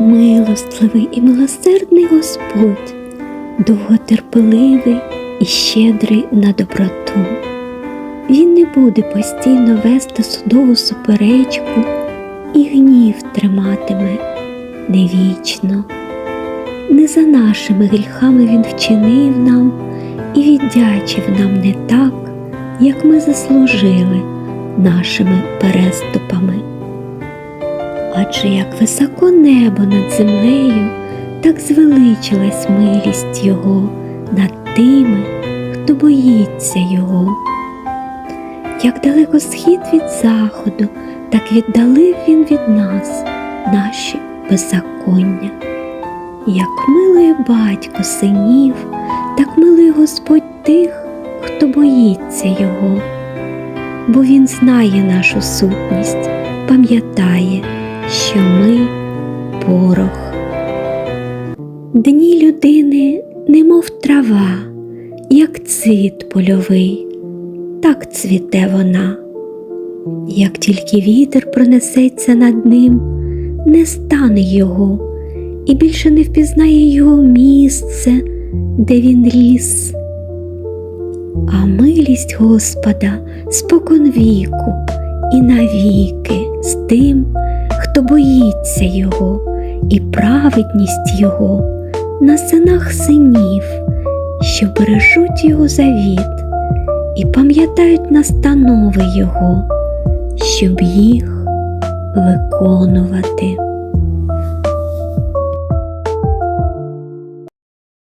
Милостливий і милосердний Господь, довготерпеливий і щедрий на доброту. Він не буде постійно вести судову суперечку і гнів триматиме невічно. Не за нашими гріхами Він вчинив нам і віддячив нам не так, як ми заслужили нашими переступами. Адже як високо небо над землею, так звеличилась милість Його над тими, хто боїться Його. Як далеко схід від заходу, так віддалив Він від нас наші беззаконня. Як милує батько синів, так милує Господь тих, хто боїться Його, бо Він знає нашу сутність, пам'ятає, що ми порох. Дні людини, немов трава, як цвіт польовий, так цвіте вона. Як тільки вітер пронесеться над ним, не стане його і більше не впізнає його місце, де він ріс. А милість Господа спокон віку і навіки з тим, хто боїться Його, і праведність Його на синах синів, що бережуть Його завіт і пам'ятають настанови Його, щоб їх виконувати.